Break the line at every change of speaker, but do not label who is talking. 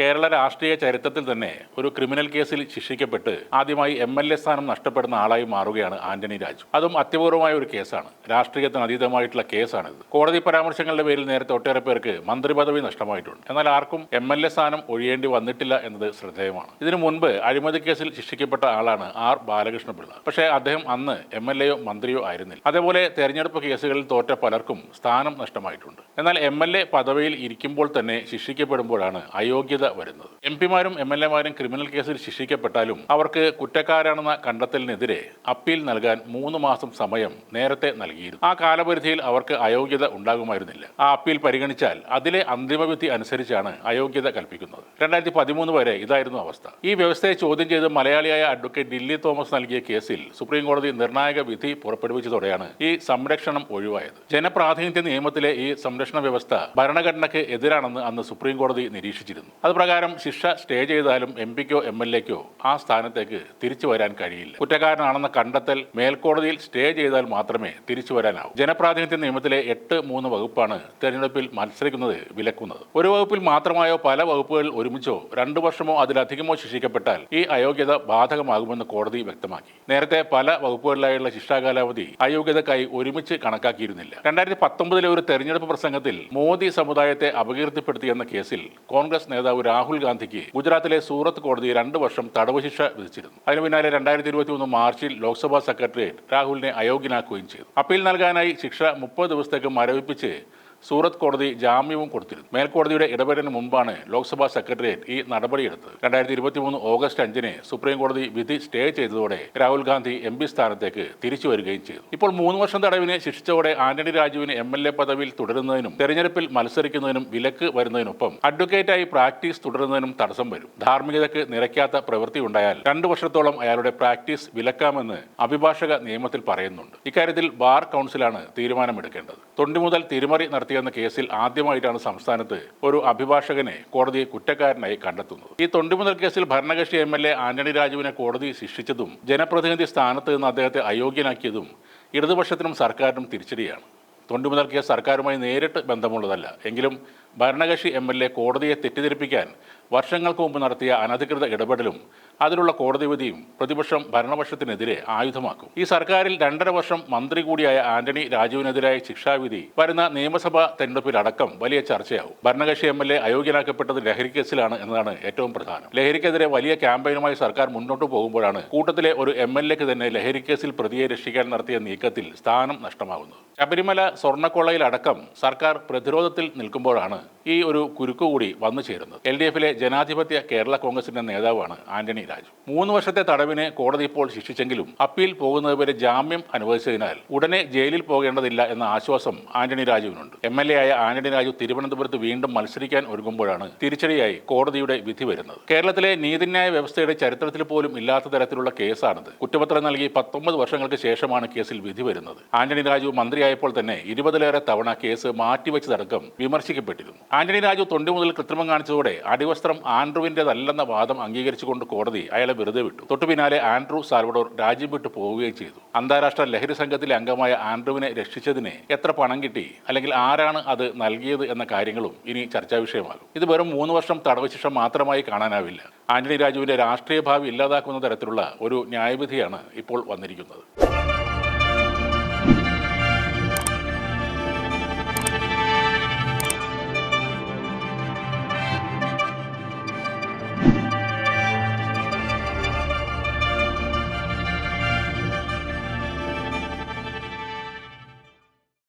കേരള രാഷ്ട്രീയ ചരിത്രത്തിൽ തന്നെ ഒരു ക്രിമിനൽ കേസിൽ ശിക്ഷിക്കപ്പെട്ട് ആദ്യമായി എം എൽ എ സ്ഥാനം നഷ്ടപ്പെടുന്ന ആളായി മാറുകയാണ് ആന്റണി രാജു. അതും അത്യപൂർവമായ ഒരു കേസാണ്. രാഷ്ട്രീയത്തിന് അതീതമായിട്ടുള്ള കേസാണിത്. കോടതി പരാമർശങ്ങളുടെ പേരിൽ നേരത്തെ ഒട്ടേറെ പേർക്ക് മന്ത്രി പദവി നഷ്ടമായിട്ടുണ്ട്. എന്നാൽ ആർക്കും എം എൽ എ സ്ഥാനം ഒഴിയേണ്ടി വന്നിട്ടില്ല എന്നത് ശ്രദ്ധേയമാണ്. ഇതിനു മുൻപ് അഴിമതി കേസിൽ ശിക്ഷിക്കപ്പെട്ട ആളാണ് ആർ ബാലകൃഷ്ണപിള്ള പക്ഷേ അദ്ദേഹം അന്ന് എം എൽ എയോ മന്ത്രിയോ ആയിരുന്നില്ല. അതേപോലെ തെരഞ്ഞെടുപ്പ് കേസുകളിൽ തോറ്റ പലർക്കും സ്ഥാനം നഷ്ടമായിട്ടുണ്ട്. എന്നാൽ എം എൽ എ പദവിയിൽ ഇരിക്കുമ്പോൾ തന്നെ ശിക്ഷിക്കപ്പെടുമ്പോഴാണ് അയോഗ്യത വരുന്നത്. എം പിമാരും എം എൽ എമാരും ക്രിമിനൽ കേസിൽ ശിക്ഷിക്കപ്പെട്ടാലും അവർക്ക് കുറ്റക്കാരാണെന്ന കണ്ടെത്തലിനെതിരെ അപ്പീൽ നൽകാൻ മൂന്ന് മാസം സമയം നേരത്തെ നൽകിയിരുന്നു. ആ കാലപരിധിയിൽ അവർക്ക് അയോഗ്യത ഉണ്ടാകുമായിരുന്നില്ല. ആ അപ്പീൽ പരിഗണിച്ചാൽ അതിലെ അന്തിമവിധി അനുസരിച്ചാണ് അയോഗ്യത കൽപ്പിക്കുന്നത്. രണ്ടായിരത്തി പതിമൂന്ന് വരെ ഇതായിരുന്നു അവസ്ഥ. ഈ വ്യവസ്ഥയെ ചോദ്യം ചെയ്ത് മലയാളിയായ അഡ്വക്കേറ്റ് ഡില്ലി തോമസ് നൽകിയ കേസിൽ സുപ്രീം കോടതി നിർണായക വിധി പുറപ്പെടുവിച്ചതോടെയാണ് ഈ സംരക്ഷണം ഒഴിവായത്. ജനപ്രാതിനിധ്യ നിയമത്തിലെ ഈ സംരക്ഷണ വ്യവസ്ഥ ഭരണഘടനയ്ക്ക് എതിരാണെന്ന് അന്ന് സുപ്രീം കോടതി നിരീക്ഷിച്ചിരുന്നു. അത് പ്രകാരം ശിക്ഷ സ്റ്റേ ചെയ്താലും എം പിക്കോ എം എൽ എക്കോ ആ സ്ഥാനത്തേക്ക് തിരിച്ചു വരാൻ കഴിയില്ല. കുറ്റക്കാരനാണെന്ന കണ്ടെത്തൽ മേൽക്കോടതിയിൽ സ്റ്റേ ചെയ്താൽ മാത്രമേ തിരിച്ചു വരാനാവൂ. ജനപ്രാതിനിധ്യ നിയമത്തിലെ എട്ട് മൂന്ന് വകുപ്പാണ് തെരഞ്ഞെടുപ്പിൽ മത്സരിക്കുന്നത് വിലക്കുന്നത്. ഒരു വകുപ്പിൽ മാത്രമായോ പല വകുപ്പുകളിൽ ഒരുമിച്ചോ രണ്ടു വർഷമോ അതിലധികമോ ശിക്ഷിക്കപ്പെട്ടാൽ ഈ അയോഗ്യത ബാധകമാകുമെന്ന് കോടതി വ്യക്തമാക്കി. നേരത്തെ പല വകുപ്പുകളിലായുള്ള ശിക്ഷാകാലാവധി അയോഗ്യതക്കായി ഒരുമിച്ച് കണക്കാക്കിയിരുന്നില്ല. രണ്ടായിരത്തി പത്തൊമ്പതിലെ ഒരു തെരഞ്ഞെടുപ്പ് പ്രസംഗത്തിൽ മോദി സമുദായത്തെ അപകീർത്തിപ്പെടുത്തിയെന്ന കേസിൽ കോൺഗ്രസ് നേതാവ് രാഹുൽ ഗാന്ധിക്ക് ഗുജറാത്തിലെ സൂറത്ത് കോടതി രണ്ട് വർഷം തടവ് ശിക്ഷ വിധിച്ചിരുന്നു. അതിനു പിന്നാലെ രണ്ടായിരത്തി ഇരുപത്തി മൂന്ന് മാർച്ചിൽ ലോക്സഭാ സെക്രട്ടേറിയറ്റ് രാഹുലിനെ അയോഗ്യനാക്കുകയും ചെയ്തു. അപ്പീൽ നൽകാനായി ശിക്ഷ മുപ്പത് ദിവസത്തേക്ക് മരവിപ്പിച്ച് സൂറത്ത് കോടതി ജാമ്യവും കൊടുത്തിരുന്നു. മേൽക്കോടതിയുടെ ഇടപെടലിന് മുമ്പാണ് ലോക്സഭാ സെക്രട്ടേറിയറ്റ് ഈ നടപടിയെടുത്തത് രണ്ടായിരത്തി ഇരുപത്തി മൂന്ന് ഓഗസ്റ്റ് അഞ്ചിന് സുപ്രീം കോടതി വിധി സ്റ്റേ ചെയ്തതോടെ രാഹുൽ ഗാന്ധി എം പി സ്ഥാനത്തേക്ക് തിരിച്ചു വരികയും ചെയ്തു. ഇപ്പോൾ മൂന്ന് വർഷം തടവിനെ ശിക്ഷിച്ചതോടെ ആന്റണി രാജുവിന് എം എൽ എ പദവിയിൽ തുടരുന്നതിനും തെരഞ്ഞെടുപ്പിൽ മത്സരിക്കുന്നതിനും വിലക്ക് വരുന്നതിനൊപ്പം അഡ്വക്കേറ്റായി പ്രാക്ടീസ് തുടരുന്നതിനും തടസ്സം വരും. ധാർമ്മികതയ്ക്ക് നിരക്കാത്ത പ്രവൃത്തി ഉണ്ടായാൽ രണ്ടു വർഷത്തോളം അയാളുടെ പ്രാക്ടീസ് വിലക്കാമെന്ന് അഭിഭാഷക നിയമത്തിൽ പറയുന്നുണ്ട്. ഇക്കാര്യത്തിൽ ബാർ കൗൺസിലാണ് തീരുമാനമെടുക്കേണ്ടത്. തൊണ്ടി മുതൽ തിരിമറി നടത്തിയെന്ന കേസിൽ ആദ്യമായിട്ടാണ് സംസ്ഥാനത്ത് ഒരു അഭിഭാഷകനെ കോടതി കുറ്റക്കാരനായി കണ്ടെത്തുന്നത്. ഈ തൊണ്ടി മുതൽ കേസിൽ ഭരണകക്ഷി എം എൽ എ ആന്റണി രാജുവിനെ കോടതി ശിക്ഷിച്ചതും ജനപ്രതിനിധി സ്ഥാനത്ത് നിന്ന് അദ്ദേഹത്തെ അയോഗ്യനാക്കിയതും ഇടതുപക്ഷത്തിനും സർക്കാരിനും തിരിച്ചടിയാണ്. തൊണ്ടി മുതൽ കേസ് സർക്കാരുമായി നേരിട്ട് ബന്ധമുള്ളതല്ല. എങ്കിലും ഭരണകക്ഷി എം എൽ എ കോടതിയെ തെറ്റിദ്ധരിപ്പിക്കാൻ വർഷങ്ങൾക്ക് മുമ്പ് നടത്തിയ അനധികൃത ഇടപെടലും അതിലുള്ള കോടതി വിധിയും പ്രതിപക്ഷം ഭരണപക്ഷത്തിനെതിരെ ആയുധമാക്കും. ഈ സർക്കാരിൽ രണ്ടര വർഷം മന്ത്രി കൂടിയായ ആന്റണി രാജുവിനെതിരായ ശിക്ഷാവിധി വരുന്ന നിയമസഭാ തെരഞ്ഞെടുപ്പിലടക്കം വലിയ ചർച്ചയാവും. ഭരണകക്ഷി എം എൽ എ അയോഗ്യനാക്കപ്പെട്ടത് ലഹരി കേസിലാണ് എന്നതാണ് ഏറ്റവും പ്രധാനം. ലഹരിക്കെതിരെ വലിയ ക്യാമ്പയിനുമായി സർക്കാർ മുന്നോട്ട് പോകുമ്പോഴാണ് കൂട്ടത്തിലെ ഒരു എം എൽ എക്ക് തന്നെ ലഹരിക്കേസിൽ കേസിൽ പ്രതിയെ രക്ഷിക്കാൻ നടത്തിയ നീക്കത്തിൽ സ്ഥാനം നഷ്ടമാകുന്നത്. ശബരിമല സ്വർണക്കൊള്ളയിലടക്കം സർക്കാർ പ്രതിരോധത്തിൽ നിൽക്കുമ്പോഴാണ് ഈ ഒരു കുരുക്ക് കൂടി വന്നു ചേരുന്നത്. എൽ ഡി എഫിലെ ജനാധിപത്യ കേരള കോൺഗ്രസിന്റെ നേതാവാണ് ആന്റണി രാജു. മൂന്ന് വർഷത്തെ തടവിനെ കോടതി ഇപ്പോൾ ശിക്ഷിച്ചെങ്കിലും അപ്പീൽ പോകുന്നതുവരെ ജാമ്യം അനുവദിച്ചതിനാൽ ഉടനെ ജയിലിൽ പോകേണ്ടതില്ല എന്ന ആശ്വാസം ആന്റണി രാജുവിനുണ്ട്. എം എൽ എ ആയ ആന്റണി രാജു തിരുവനന്തപുരത്ത് വീണ്ടും മത്സരിക്കാൻ ഒരുങ്ങുമ്പോഴാണ് തിരിച്ചടിയായി കോടതിയുടെ വിധി വരുന്നത്. കേരളത്തിലെ നീതിന്യായ വ്യവസ്ഥയുടെ ചരിത്രത്തിൽ പോലും ഇല്ലാത്ത തരത്തിലുള്ള കേസാണിത്. കുറ്റപത്രം നൽകി പത്തൊമ്പത് വർഷങ്ങൾക്ക് ശേഷമാണ് കേസിൽ വിധി വരുന്നത്. ആന്റണി രാജു മന്ത്രിയായപ്പോൾ തന്നെ ഇരുപതിലേറെ തവണ കേസ് മാറ്റിവെച്ചതടക്കം വിമർശിക്കപ്പെട്ടിരുന്നു. ആന്റണി രാജു തൊണ്ടി മുതൽ കൃത്രിമം കാണിച്ചതോടെ അടിവസ്ത്രം ആൻഡ്രുവിന്റെതല്ലെന്ന വാദം അംഗീകരിച്ചുകൊണ്ട് കോടതി അയാളെ വെറുതെ വിട്ടു. തൊട്ടു പിന്നാലെ ആൻഡ്രു സാൽവഡോർ രാജ്യം വിട്ടു പോവുകയും ചെയ്തു. അന്താരാഷ്ട്ര ലഹരി സംഘത്തിലെ അംഗമായ ആൻഡ്രുവിനെ രക്ഷിച്ചതിന് എത്ര പണം കിട്ടി അല്ലെങ്കിൽ ആരാണ് അത് നൽകിയത് എന്ന കാര്യങ്ങളും ഇനി ചർച്ചാ വിഷയമാകും. ഇത് വെറും മൂന്ന് വർഷം തടവ് ശിക്ഷ മാത്രമായി കാണാനാവില്ല. ആന്റണി രാജുവിന്റെ രാഷ്ട്രീയ ഭാവി ഇല്ലാതാക്കുന്ന തരത്തിലുള്ള ഒരു ന്യായവിധിയാണ് ഇപ്പോൾ വന്നിരിക്കുന്നത്.